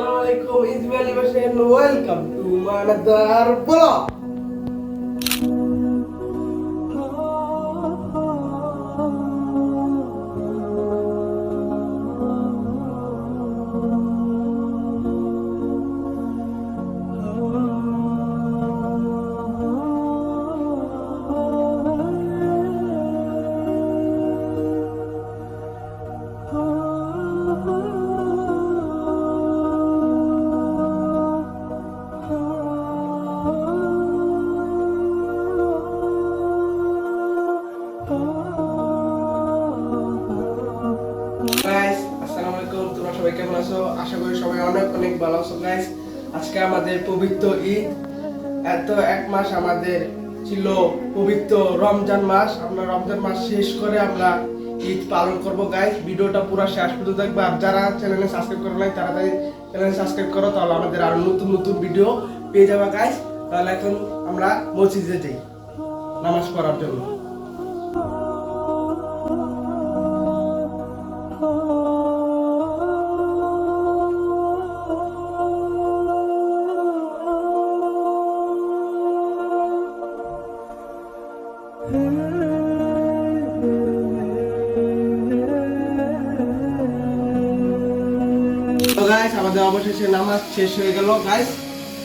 Assalamualaikum, it's very much and welcome to Manadar Block. আশা করি সবাই অনেক অনেক ভালো আছো গাইস আজকে আমাদের পবিত্র ঈদ। এত এক মাস আমাদের ছিল পবিত্র রমজান মাস। আমরা রমজান মাস শেষ করে আমরা ঈদ পালন করব গাইস ভিডিওটা পুরো শেষ পর্যন্ত দেখবে। আর যারা চ্যানেলে সাবস্ক্রাইব করো নাই, তাড়াতাড়ি চ্যানেল সাবস্ক্রাইব করো, তাহলে আমাদের আরও নতুন নতুন ভিডিও পেয়ে যাবে গাইস তাহলে এখন আমরা মসজিদে যাই, নামাজ পড়ার জন্য। গাইস আমাদের অবশেষে নামাজ শেষ হয়ে গেল গাইস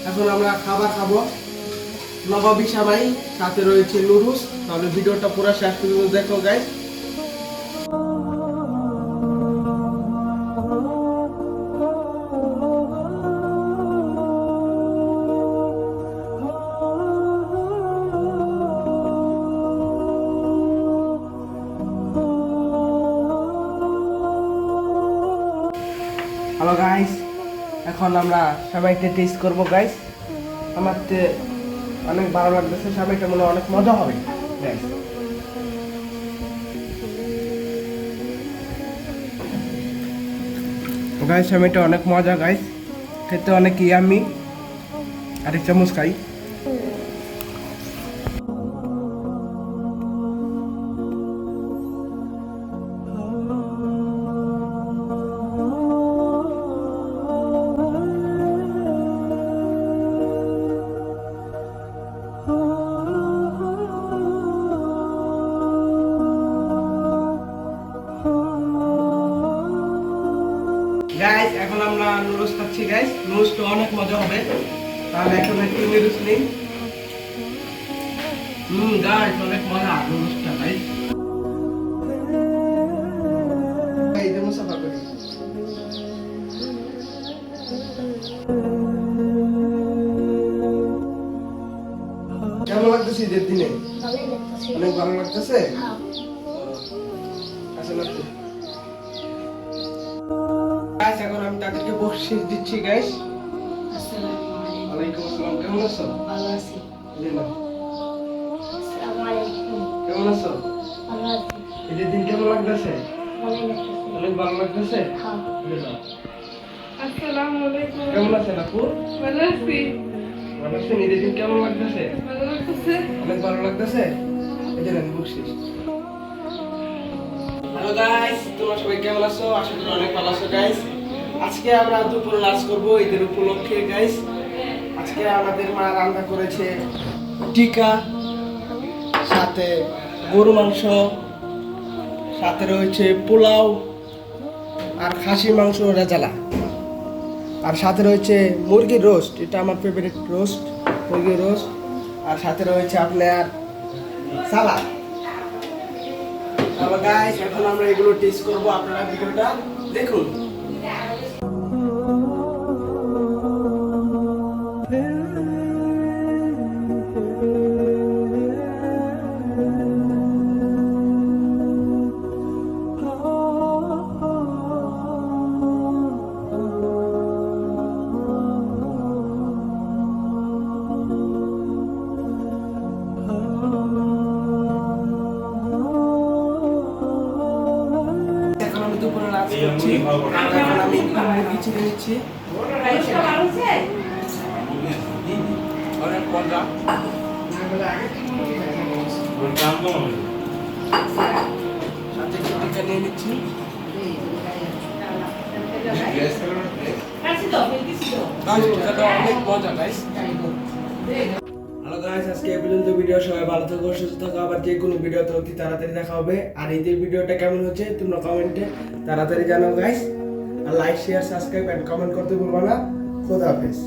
এখন আমরা খাবার খাব। নবাবি সামাই সাথে রয়েছে নুরুস। তাহলে ভিডিওটা পুরো শেষ পর্যন্ত দেখো গাইস এখন আমরা সবাইকে টেস্ট করব গাইস আমার অনেক ভালো লাগতেছে সবাইটা মনে অনেক মজা হবে গাইস গাইস সময়টা অনেক মজা গাইস খেতে অনেক ইয়ামি আরেক চামচ খাই। আমরা নুডলস খাচ্ছি গাইস নুডলসটা অনেক মজা হবে। তাহলে এখন একটু নুডলস নিই। হুম গাইস অনেক মজা নুডলসটা গাইস কেমন লাগতেছে ঈদের দিনে? অনেক ভালো লাগতেছে? হ্যাঁ। আচ্ছা না গাইস এখন আমি তাদেরকে বকশিস দিচ্ছি গাইস ওয়ালাইকুম আসসালাম কেমন আছো? ভালো আছি। আসসালামু আলাইকুম। কেমন আছো? ভালো আছি। ঈদের দিন কেমন লাগতেছে? অনেক ভালো লাগতেছে? হ্যাঁ। আসসালামু আলাইকুম। কেমন আছেন আপু? ভালো আছি। ভালো আছেন ঈদের দিন কেমন লাগতেছে? ভালো লাগতেছে। অনেক ভালো লাগতেছে? এই যে নেন বকশিস। হ্যালো গাইস তোমরা সবাই কেমন আছো? আশা করি অনেক ভালো আছো গাইস আজকে আমরা দুপুর লাঞ্চ করব ঈদের উপলক্ষে গাইস আজকে আমাদের মা রান্না করেছে টিকা, সাথে গরু মাংস, সাথে রয়েছে পোলাও আর খাসি মাংস রেজালা। আর সাথে রয়েছে মুরগির রোস্ট, এটা আমার ফেভারিট রোস্ট, মুরগির রোস্ট। আর সাথে রয়েছে আপনার সালাদ। এখন আমরা এগুলো টেস্ট করব, আপনারা ভিডিওটা দেখুন। Yeah. করছি এখন আমি ছিঁড়ে নিচ্ছি সাথে টিকা নিয়ে নিচ্ছি অনেক মজা গাইস গাইস আজকে এই পর্যন্ত ভিডিও সবাই ভালো থাকো, সুস্থ থাকো। আবার যে কোনো ভিডিওতে অতি তাড়াতাড়ি দেখা হবে। আর ঈদের ভিডিওটা কেমন হচ্ছে, তোমরা কমেন্টে তাড়াতাড়ি জানাও guys R like share subscribe and comment করতে ভুলবা না। খোদা হাফেজ।